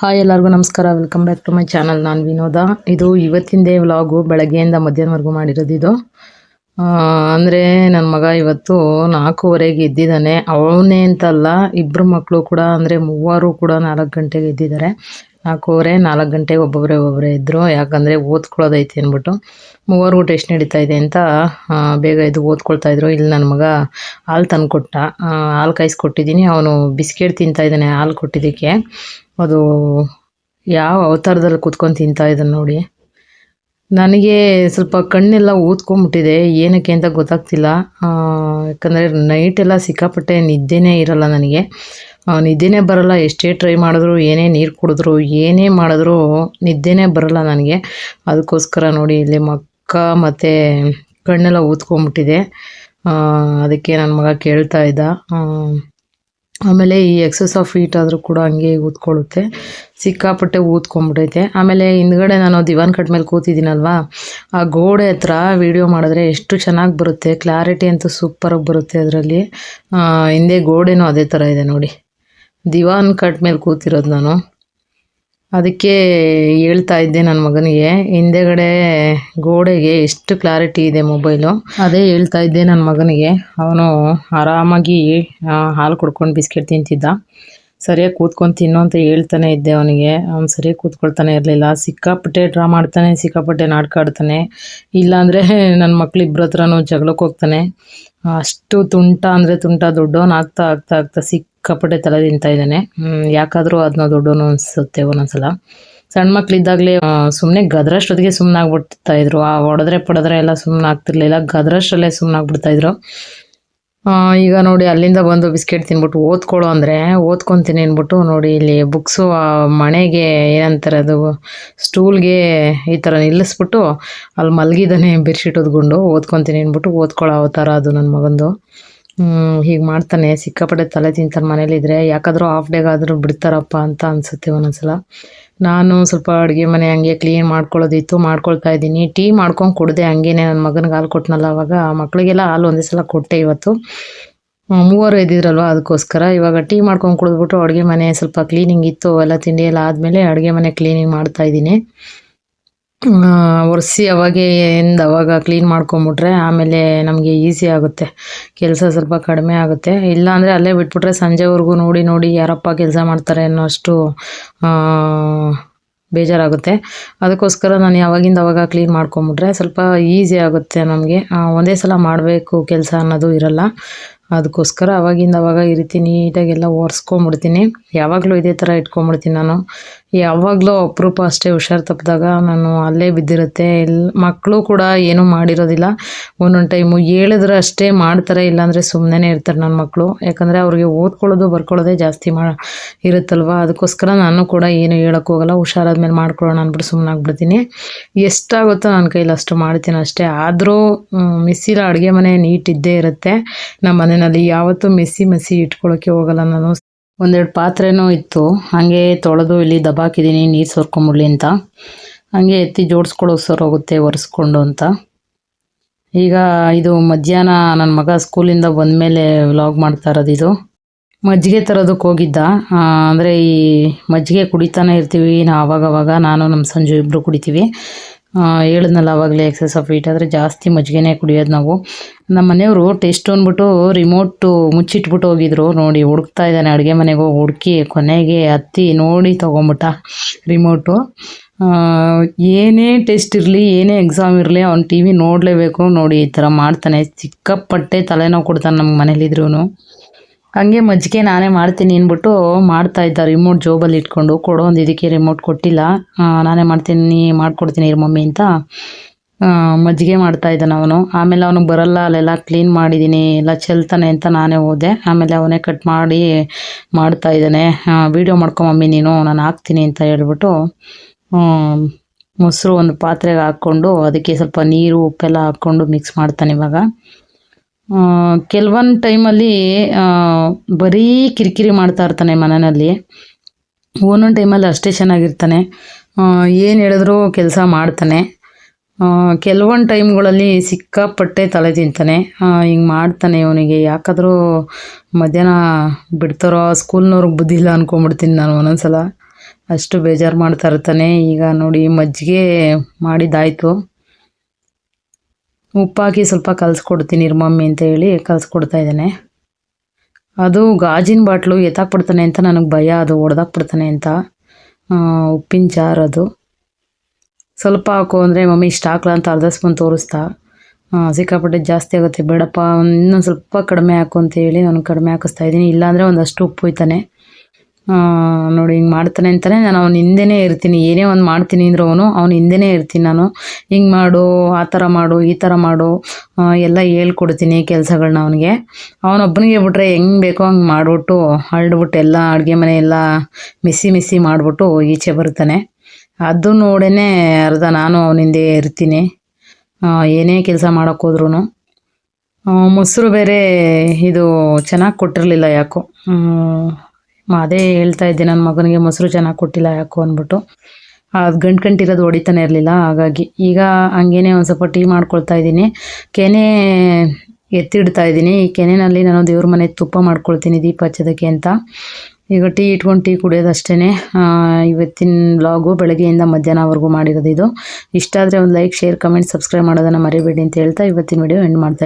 Hi ಎಲ್ಲರಿಗೂ ನಮಸ್ಕಾರ. Welcome back to my channel ನಾನು ವಿನೋದ. ಇದು ಇವತ್ತಿಂದೇ ವ್ಲಾಗು ಬೆಳಗ್ಗೆಯಿಂದ ಮಧ್ಯಾಹ್ನವರೆಗೂ ಮಾಡಿರೋದು ಇದು. ಅಂದರೆ ನನ್ನ ಮಗ ಇವತ್ತು ನಾಲ್ಕೂವರೆಗೆ ಎದ್ದಿದ್ದಾನೆ. ಅವನೇ ಅಂತಲ್ಲ ಇಬ್ಬರು ಮಕ್ಕಳು ಕೂಡ, ಅಂದರೆ ಮೂವರು ಕೂಡ ನಾಲ್ಕು ಗಂಟೆಗೆ ಎದ್ದಿದ್ದಾರೆ. ನಾಲ್ಕೂವರೆ ನಾಲ್ಕು ಗಂಟೆಗೆ ಒಬ್ಬೊಬ್ಬರೇ ಒಬ್ಬೊಬ್ಬರೇ ಇದ್ದರು ಯಾಕಂದರೆ ಓದ್ಕೊಳ್ಳೋದೈತಿ ಅಂದ್ಬಿಟ್ಟು ಮೂವರಿಗೂ ಟೆಸ್ಟ್ ನಡೀತಾ ಇದೆ ಅಂತ ಬೇಗ ಇದು ಓದ್ಕೊಳ್ತಾ ಇದ್ರು. ಇಲ್ಲಿ ನನ್ನ ಮಗ ಹಾಲು ತಂದುಕೊಟ್ಟ. ಹಾಲು ಕಾಯಿಸ್ಕೊಟ್ಟಿದ್ದೀನಿ ಅವನು ಬಿಸ್ಕೆಟ್ ತಿಂತಾ ಇದ್ದಾನೆ, ಹಾಲು ಕೊಟ್ಟಿದ್ದಕ್ಕೆ. ಅದು ಯಾವ ಅವತಾರದಲ್ಲಿ ಕುತ್ಕೊಂಡು ತಿಂತಾ ಇದ್ದಾನೆ ನೋಡಿ. ನನಗೆ ಸ್ವಲ್ಪ ಕಣ್ಣೆಲ್ಲ ಊದ್ಕೊಂಬಿಟ್ಟಿದೆ. ಏನಕ್ಕೆ ಅಂತ ಗೊತ್ತಾಗ್ತಿಲ್ಲ. ಯಾಕಂದರೆ ನೈಟೆಲ್ಲ ಸಿಕ್ಕಾಪಟ್ಟೆ ನಿದ್ದೆನೇ ಇರಲ್ಲ ನನಗೆ. ನಿದ್ದೆನೇ ಬರಲ್ಲ, ಎಷ್ಟೇ ಟ್ರೈ ಮಾಡಿದ್ರು, ಏನೇ ನೀರು ಕುಡಿದ್ರು, ಏನೇ ಮಾಡಿದ್ರು ನಿದ್ದೆನೇ ಬರಲ್ಲ ನನಗೆ. ಅದಕ್ಕೋಸ್ಕರ ನೋಡಿ ಇಲ್ಲಿ ಮಕ್ಕ ಮತ್ತು ಕಣ್ಣೆಲ್ಲ ಊದ್ಕೊಂಬಿಟ್ಟಿದೆ. ಅದಕ್ಕೆ ನನ್ನ ಮಗ ಕೇಳ್ತಾ ಇದ್ದ. ಆಮೇಲೆ ಈ ಎಕ್ಸಸ್ ಆಫ್ ಹೀಟ್ ಆದರೂ ಕೂಡ ಹಂಗೆ ಊದ್ಕೊಳ್ಳುತ್ತೆ. ಸಿಕ್ಕಾಪಟ್ಟೆ ಊದ್ಕೊಂಬಿಟ್ಟೈತೆ. ಆಮೇಲೆ ಹಿಂದ್ಗಡೆ ನಾನು ದಿವಾನ್ ಕಟ್ ಮೇಲೆ ಕೂತಿದ್ದೀನಲ್ವಾ? ಆ ಗೋಡೆ ಹತ್ರ ವಿಡಿಯೋ ಮಾಡಿದ್ರೆ ಎಷ್ಟು ಚೆನ್ನಾಗಿ ಬರುತ್ತೆ ಕ್ಲಾರಿಟಿ ಅಂತೂ ಸೂಪರಾಗಿ ಬರುತ್ತೆ ಅದರಲ್ಲಿ. ಹಿಂದೆ ಗೋಡೆನೂ ಅದೇ ಥರ ಇದೆ ನೋಡಿ. ದಿವಾನ್ ಕಟ್ ಮೇಲೆ ಕೂತಿರೋದು ನಾನು. ಅದಕ್ಕೆ ಹೇಳ್ತಾ ಇದ್ದೆ ನನ್ನ ಮಗನಿಗೆ, ಹಿಂದೆಗಡೆ ಗೋಡೆಗೆ ಎಷ್ಟು ಕ್ಲಾರಿಟಿ ಇದೆ ಮೊಬೈಲು ಅದೇ ಹೇಳ್ತಾ ಇದ್ದೆ ನನ್ನ ಮಗನಿಗೆ, ಅವನು ಆರಾಮಾಗಿ ಹಾಲು ಕುಡ್ಕೊಂಡು ಬಿಸ್ಕೆಟ್ ತಿಂತಿದ್ದ. ಸರಿಯಾಗಿ ಕೂತ್ಕೊಂಡು ತಿನ್ನು ಅಂತ ಹೇಳ್ತಾನೆ ಇದ್ದೆ ಅವನಿಗೆ. ಅವ್ನು ಸರಿಯಾಗಿ ಕೂತ್ಕೊಳ್ತಾನೆ ಇರಲಿಲ್ಲ. ಸಿಕ್ಕಾಪಟ್ಟೆ ಡ್ರಾ ಮಾಡ್ತಾನೆ ಸಿಕ್ಕಾಪಟ್ಟೆ ನಾಟಕ ಆಡ್ತಾನೆ. ಇಲ್ಲಾಂದರೆ ನನ್ನ ಮಕ್ಳಿಬ್ಬರ ಹತ್ರನೂ ಜಗಳಕ್ಕೆ ಹೋಗ್ತಾನೆ. ಅಷ್ಟು ತುಂಟ ಅಂದರೆ ತುಂಟ ದೊಡ್ಡವನು ಆಗ್ತಾ ಆಗ್ತಾ ಆಗ್ತಾ ಸಿಕ್ಕಾಪಟ್ಟೆ ತಲೆ ತಿಂತಾ ಇದ್ದಾನೆ. ಯಾಕಾದರೂ ಅದನ್ನ ದೊಡ್ಡವನು ಅನಿಸುತ್ತೆ ಒಂದೊಂದ್ಸಲ. ಸಣ್ಣ ಮಕ್ಳಿದ್ದಾಗಲೇ ಸುಮ್ಮನೆ ಗದ್ರಷ್ಟೊತ್ತಿಗೆ ಸುಮ್ಮನೆ ಆಗ್ಬಿಡ್ತಾ ಇದ್ರು. ಆ, ಹೊಡೆದ್ರೆ ಪಡೆದ್ರೆ ಎಲ್ಲ ಸುಮ್ಮನೆ ಆಗ್ತಿರ್ಲಿಲ್ಲ ಗದ್ರಷ್ಟಲ್ಲೇ ಸುಮ್ಮನೆ ಆಗ್ಬಿಡ್ತಾ ಇದ್ರು ಈಗ ನೋಡಿ, ಅಲ್ಲಿಂದ ಬಂದು ಬಿಸ್ಕೆಟ್ ತಿನ್ಬಿಟ್ಟು ಓದ್ಕೊಳ್ಳೋ ಅಂದರೆ ಓದ್ಕೊತೀನಿ ಅಂದ್ಬಿಟ್ಟು ನೋಡಿ, ಇಲ್ಲಿ ಬುಕ್ಸು ಮನೆಗೆ ಏನಂತಾರೆ ಅದು ಸ್ಟೂಲ್ಗೆ ಈ ಥರ ನಿಲ್ಲಿಸ್ಬಿಟ್ಟು, ಅಲ್ಲಿ ಮಲಗಿದ್ದಾನೆ ಬೆಡ್ಶೀಟ್ ಓದ್ಕೊಂಡು ಓದ್ಕೊತೀನಿ ಅಂದ್ಬಿಟ್ಟು ಓದ್ಕೊಳ್ಳೋ ಅವತಾರ ಅದು ನನ್ನ ಮಗಂದು. ಹೀಗೆ ಮಾಡ್ತಾನೆ. ಸಿಕ್ಕಾಪಟ್ಟೆ ತಲೆ ತಿಂತಾನೆ ಮನೇಲಿದ್ರೆ. ಯಾಕಾದರೂ ಹಾಫ್ ಡೇಗಾದರೂ ಬಿಡ್ತಾರಪ್ಪ ಅಂತ ಅನಿಸುತ್ತೆ ಒಂದೊಂದ್ಸಲ. ನಾನು ಸ್ವಲ್ಪ ಅಡುಗೆ ಮನೆ ಹಂಗೆ ಕ್ಲೀನ್ ಮಾಡ್ಕೊಳ್ಳೋದಿತ್ತು, ಮಾಡ್ಕೊಳ್ತಾ ಇದ್ದೀನಿ. ಟೀ ಮಾಡ್ಕೊಂಡು ಕುಡಿದೆ ಹಂಗೇನೆ ನನ್ನ ಮಗನಿಗೆ ಹಾಲು ಕೊಟ್ಟನಲ್ಲ ಅವಾಗ. ಮಕ್ಕಳಿಗೆಲ್ಲ ಹಾಲು ಒಂದೇ ಸಲ ಕೊಟ್ಟೆ ಇವತ್ತು. ಮೂವರು ಇದ್ದಿದ್ರಲ್ವ ಅದಕ್ಕೋಸ್ಕರ ಇವಾಗ ಟೀ ಮಾಡ್ಕೊಂಡು ಕುಡಿದ್ಬಿಟ್ಟು ಅಡುಗೆ ಮನೆ ಸ್ವಲ್ಪ ಕ್ಲೀನಿಂಗ್ ಇತ್ತು ಎಲ್ಲ ತಿಂಡಿ ಎಲ್ಲ ಆದಮೇಲೆ ಅಡುಗೆ ಮನೆ ಕ್ಲೀನಿಂಗ್ ಮಾಡ್ತಾ ಇದ್ದೀನಿ. ಒರೆಸಿ ಅವಾಗೇ ಎಂದ ಅವಾಗ ಕ್ಲೀನ್ ಮಾಡ್ಕೊಂಬಿಟ್ರೆ ಆಮೇಲೆ ನಮಗೆ ಈಸಿ ಆಗುತ್ತೆ. ಕೆಲಸ ಸ್ವಲ್ಪ ಕಡಿಮೆ ಆಗುತ್ತೆ. ಇಲ್ಲಾಂದರೆ ಅಲ್ಲೇ ಬಿಟ್ಬಿಟ್ರೆ ಸಂಜೆವರೆಗೂ ನೋಡಿ ನೋಡಿ ಯಾರಪ್ಪ ಕೆಲಸ ಮಾಡ್ತಾರೆ ಅನ್ನೋ ಅಷ್ಟು ಬೇಜಾರಾಗುತ್ತೆ. ಅದಕ್ಕೋಸ್ಕರ ನಾನು ಯಾವಾಗಿಂದ ಅವಾಗ ಕ್ಲೀನ್ ಮಾಡ್ಕೊಂಬಿಟ್ರೆ ಸ್ವಲ್ಪ ಈಸಿ ಆಗುತ್ತೆ ನಮಗೆ. ಒಂದೇ ಸಲ ಮಾಡಬೇಕು ಕೆಲಸ ಅನ್ನೋದು ಇರಲ್ಲ. ಅದಕ್ಕೋಸ್ಕರ ಅವಾಗಿಂದ ಅವಾಗ ಈ ರೀತಿ ನೀಟಾಗೆಲ್ಲ ಒರೆಸ್ಕೊಂಬಿಡ್ತೀನಿ ಯಾವಾಗಲೂ ಇದೇ ಥರ ಇಟ್ಕೊಂಬಿಡ್ತೀನಿ ನಾನು. ಯಾವಾಗಲೂ ಅಪರೂಪ ಅಷ್ಟೇ ಹುಷಾರು ತಪ್ಪಿದಾಗ ನಾನು ಅಲ್ಲೇ ಬಿದ್ದಿರುತ್ತೆ. ಎಲ್, ಮಕ್ಕಳು ಕೂಡ ಏನೂ ಮಾಡಿರೋದಿಲ್ಲ. ಒಂದೊಂದು ಟೈಮು ಹೇಳಿದ್ರೆ ಅಷ್ಟೇ ಮಾಡ್ತಾರೆ, ಇಲ್ಲಾಂದರೆ ಸುಮ್ಮನೆ ಇರ್ತಾರೆ ನನ್ನ ಮಕ್ಕಳು ಯಾಕಂದರೆ ಅವ್ರಿಗೆ ಓದ್ಕೊಳ್ಳೋದು, ಬರ್ಕೊಳ್ಳೋದೇ ಜಾಸ್ತಿ ಮಾ, ಇರುತ್ತಲ್ವ? ಅದಕ್ಕೋಸ್ಕರ ನಾನು ಕೂಡ ಏನು ಹೇಳೋಕ್ಕೋಗಲ್ಲ ಹುಷಾರಾದ್ಮೇಲೆ ಮಾಡ್ಕೊಳ್ಳೋಣ ಅಂದ್ಬಿಟ್ಟು ಸುಮ್ಮನೆ ಆಗ್ಬಿಡ್ತೀನಿ. ಎಷ್ಟಾಗುತ್ತೋ ನನ್ನ ಕೈಲಿ ಅಷ್ಟು ಮಾಡ್ತೀನಿ ಅಷ್ಟೇ. ಆದರೂ ಮಿಸ್ಸಿರೋ ಅಡುಗೆ ಮನೆ ನೀಟಿದ್ದೇ ಇರುತ್ತೆ. ನಮ್ಮ ಮನೆಯಲ್ಲಿ ಯಾವತ್ತೂ ಮೆಸ್ಸಿ ಮೆಸ್ಸಿ ಇಟ್ಕೊಳ್ಳೋಕ್ಕೆ ಹೋಗಲ್ಲ ನಾನು. ಒಂದೆರಡು ಪಾತ್ರೆನೂ ಇತ್ತು. ಹಾಗೆ ತೊಳೆದು ಇಲ್ಲಿ ದಬಾಕಿದ್ದೀನಿ ನೀರು ಸೋರ್ಕೊಂಬಿಡ್ಲಿ ಅಂತ. ಹಾಗೆ ಎತ್ತಿ ಜೋಡಿಸ್ಕೊಳ್ಳೋ ಸರ್ ಹೋಗುತ್ತೆ, ಒರೆಸ್ಕೊಂಡು ಅಂತ. ಈಗ ಇದು ಮಧ್ಯಾಹ್ನ ನನ್ನ ಮಗ ಸ್ಕೂಲಿಂದ ಬಂದಮೇಲೆ ವ್ಲಾಗ್ ಮಾಡ್ತಾ ಇರೋದು ಇದು. ಮಜ್ಜಿಗೆ ತರೋದಕ್ಕೆ ಹೋಗಿದ್ದ. ಅಂದರೆ ಈ ಮಜ್ಜಿಗೆ ಕುಡಿತಾನೆ ಇರ್ತೀವಿ ನಾವು ಅವಾಗವಾಗ. ನಾನು ನಮ್ಮ ಸಂಜು ಇಬ್ಬರು ಕುಡಿತೀವಿ. ಹೇಳಿದ್ನಲ್ಲ ಆವಾಗಲೇ ಎಕ್ಸಸ್ ಆಫ್ ಹೀಟ್ ಆದರೆ ಜಾಸ್ತಿ ಮಜ್ಜಿಗೆನೇ ಕುಡಿಯೋದು ನಾವು. ನಮ್ಮ ಮನೆಯವರು ಟೆಸ್ಟ್ ಅಂದ್ಬಿಟ್ಟು ರಿಮೋಟು ಮುಚ್ಚಿಟ್ಬಿಟ್ಟು ಹೋಗಿದ್ರು. ನೋಡಿ ಹುಡುಕ್ತಾ ಇದ್ದಾನೆ ಅಡುಗೆ ಮನೆಗೆ ಹೋಗಿ ಹುಡುಕಿ ಕೊನೆಗೆ ಹತ್ತಿ ನೋಡಿ ತೊಗೊಂಬಿಟ್ಟ ರಿಮೋಟು ಏನೇ ಟೆಸ್ಟ್ ಇರಲಿ, ಏನೇ ಎಕ್ಸಾಮ್ ಇರಲಿ ಅವ್ನು ಟಿ ವಿ ನೋಡಲೇಬೇಕು. ನೋಡಿ ಈ ಥರ ಮಾಡ್ತಾನೆ. ಸಿಕ್ಕಾಪಟ್ಟೆ ತಲೆನೋವು ಕೊಡ್ತಾನೆ ನಮ್ಮ ಮನೇಲಿದ್ರೂ ಹಂಗೆ ಮಜ್ಜಿಗೆ ನಾನೇ ಮಾಡ್ತೀನಿ ಅಂದ್ಬಿಟ್ಟು ಮಾಡ್ತಾ ಇದ್ದ ರಿಮೋಟ್ ಜೋಬಲ್ಲಿ ಇಟ್ಕೊಂಡು ಕೊಡೋ ಒಂದು ಇದಕ್ಕೆ ರಿಮೋಟ್ ಕೊಟ್ಟಿಲ್ಲ. ನಾನೇ ಮಾಡ್ತೀನಿ, ಮಾಡ್ಕೊಡ್ತೀನಿ ಇರು ಮಮ್ಮಿ ಅಂತ. ಮಜ್ಜಿಗೆ ಮಾಡ್ತಾ ಇದ್ದಾನೆ ಅವನು. ಆಮೇಲೆ ಅವನಿಗೆ ಬರಲ್ಲ, ಅಲ್ಲೆಲ್ಲ ಕ್ಲೀನ್ ಮಾಡಿದ್ದೀನಿ, ಎಲ್ಲ ಚೆಲ್ತಾನೆ ಅಂತ ನಾನೇ ಹೋದೆ. ಆಮೇಲೆ ಅವನೇ ಕಟ್ ಮಾಡಿ ಮಾಡ್ತಾ ಇದ್ದಾನೆ. ವೀಡಿಯೋ ಮಮ್ಮಿ ನೀನು, ನಾನು ಹಾಕ್ತೀನಿ ಅಂತ ಹೇಳ್ಬಿಟ್ಟು ಮೊಸರು ಒಂದು ಪಾತ್ರೆಗೆ ಹಾಕ್ಕೊಂಡು ಅದಕ್ಕೆ ಸ್ವಲ್ಪ ನೀರು, ಉಪ್ಪೆಲ್ಲ ಹಾಕ್ಕೊಂಡು ಮಿಕ್ಸ್ ಮಾಡ್ತಾನೆ ಇವಾಗ. ಕೆಲವೊಂದು ಟೈಮಲ್ಲಿ ಬರೀ ಕಿರಿಕಿರಿ ಮಾಡ್ತಾ ಇರ್ತಾನೆ ಮನೆಯಲ್ಲಿ. ಒಂದೊಂದು ಟೈಮಲ್ಲಿ ಅಷ್ಟೇ ಚೆನ್ನಾಗಿರ್ತಾನೆ. ಏನು ಹೇಳಿದ್ರೂ ಕೆಲಸ ಮಾಡ್ತಾನೆ. ಕೆಲವೊಂದು ಟೈಮ್ಗಳಲ್ಲಿ ಸಿಕ್ಕಾಪಟ್ಟೆ ತಲೆ ತಿಂತಾನೆ. ಹಿಂಗೆ ಮಾಡ್ತಾನೆ ಇವನಿಗೆ ಯಾಕಾದರೂ ಮಧ್ಯಾಹ್ನ ಬಿಡ್ತಾರೋ, ಸ್ಕೂಲ್ನವ್ರಿಗೆ ಬುದ್ಧಿ ಇಲ್ಲ ಅಂದ್ಕೊಂಬಿಡ್ತೀನಿ ನಾನು ಒಂದೊಂದ್ಸಲ. ಅಷ್ಟು ಬೇಜಾರು ಮಾಡ್ತಾ ಇರ್ತಾನೆ. ಈಗ ನೋಡಿ ಮಜ್ಜಿಗೆ ಮಾಡಿದ್ದಾಯ್ತು. ಉಪ್ಪಾಕಿ ಸ್ವಲ್ಪ ಕಲಿಸ್ಕೊಡ್ತೀನಿ ಇರು ಮಮ್ಮಿ ಅಂತ ಹೇಳಿ ಕಲಿಸ್ಕೊಡ್ತಾ ಇದ್ದಾನೆ. ಅದು ಗಾಜಿನ ಬಾಟ್ಲು ಎತ್ತಾಕ್ಬಿಡ್ತಾನೆ ಅಂತ ನನಗೆ ಭಯ, ಅದು ಹೊಡೆದಾಕ್ಬಿಡ್ತಾನೆ ಅಂತ. ಉಪ್ಪಿನ ಜಾರ್ ಅದು. ಸ್ವಲ್ಪ ಹಾಕು ಅಂದರೆ ಮಮ್ಮಿ ಇಷ್ಟ ಹಾಕ್ಲ ಅಂತ ಅರ್ಧ ಸ್ಪೂನ್ ತೋರಿಸ್ತಾ. ಸಿಕ್ಕಾಪಟ್ಟೆ ಜಾಸ್ತಿ ಆಗುತ್ತೆ. ಬೇಡಪ್ಪ, ಇನ್ನೊಂದು ಸ್ವಲ್ಪ ಕಡಿಮೆ ಹಾಕು ಅಂತ ಹೇಳಿ ನಾನು ಕಡಿಮೆ ಹಾಕಿಸ್ತಾ ಇದ್ದೀನಿ. ಇಲ್ಲಾಂದರೆ ಒಂದಷ್ಟು ಉಪ್ಪು ಹೋಯ್ತಾನೆ ನೋಡಿ, ಹಿಂಗೆ ಮಾಡ್ತಾನೆ ಅಂತಾನೆ ನಾನು ಅವ್ನ ಹಿಂದೆನೇ ಇರ್ತೀನಿ. ಏನೇ ಒಂದು ಮಾಡ್ತೀನಿ ಅಂದ್ರೆ ಅವನು ಅವ್ನ ಹಿಂದೆನೇ ಇರ್ತೀನಿ ನಾನು. ಹಿಂಗೆ ಮಾಡು, ಆ ಥರ ಮಾಡು, ಈ ಥರ ಮಾಡು ಎಲ್ಲ ಹೇಳ್ಕೊಡ್ತೀನಿ ಕೆಲಸಗಳನ್ನ ಅವನಿಗೆ. ಅವನೊಬ್ಬನಿಗೆ ಬಿಟ್ರೆ ಹೆಂಗೆ ಬೇಕೋ ಹಂಗೆ ಮಾಡಿಬಿಟ್ಟು ಹರಡ್ಬಿಟ್ಟು ಎಲ್ಲ ಅಡುಗೆ ಮನೆ ಎಲ್ಲ ಮಿಸಿ ಮಿಸಿ ಮಾಡಿಬಿಟ್ಟು ಈಚೆ ಬರ್ತಾನೆ. ಅದು ನೋಡೇ ಅರ್ಧ ನಾನು ಅವನ ಹಿಂದೆ ಇರ್ತೀನಿ. ಏನೇ ಕೆಲಸ ಮಾಡೋಕ್ಕೋದ್ರೂ ಮೊಸರು ಬೇರೆ ಇದು ಚೆನ್ನಾಗಿ ಕೊಟ್ಟಿರಲಿಲ್ಲ ಯಾಕೋ. ಅದೇ ಹೇಳ್ತಾ ಇದ್ದೆ, ನನ್ನ ಮಗನಿಗೆ ಮೊಸರು ಚೆನ್ನಾಗಿ ಕೊಟ್ಟಿಲ್ಲ, ಯಾಕೋ ಅಂದ್ಬಿಟ್ಟು. ಅದು ಗಂಟು ಗಂಟಿರೋದು ಹೊಡಿತಾನೆ ಇರಲಿಲ್ಲ, ಹಾಗಾಗಿ ಈಗ ಹಂಗೇನೆ ಒಂದು ಸ್ವಲ್ಪ ಟೀ ಮಾಡ್ಕೊಳ್ತಾ ಇದ್ದೀನಿ. ಕೆನೆ ಎತ್ತಿಡ್ತಾ ಇದ್ದೀನಿ. ಈ ಕೆನೆಯಲ್ಲಿ ನಾನು ದೇವ್ರ ಮನೆ ತುಪ್ಪ ಮಾಡ್ಕೊಳ್ತೀನಿ ದೀಪ ಹಚ್ಚೋದಕ್ಕೆ ಅಂತ. ಈಗ ಟೀ ಇಟ್ಕೊಂಡು ಟೀ ಕುಡಿಯೋದಷ್ಟೇ ಇವತ್ತಿನ ಬ್ಲಾಗು ಬೆಳಗ್ಗೆಯಿಂದ ಮಧ್ಯಾಹ್ನವರೆಗೂ ಮಾಡಿರೋದು ಇದು. ಇಷ್ಟ ಆದರೆ ಒಂದು ಲೈಕ್, ಶೇರ್, ಕಮೆಂಟ್, ಸಬ್ಸ್ಕ್ರೈಬ್ ಮಾಡೋದನ್ನು ಮರಿಬೇಡಿ ಅಂತ ಹೇಳ್ತಾ ಇವತ್ತಿನ ವಿಡಿಯೋ ಎಂಡ್ ಮಾಡ್ತಾ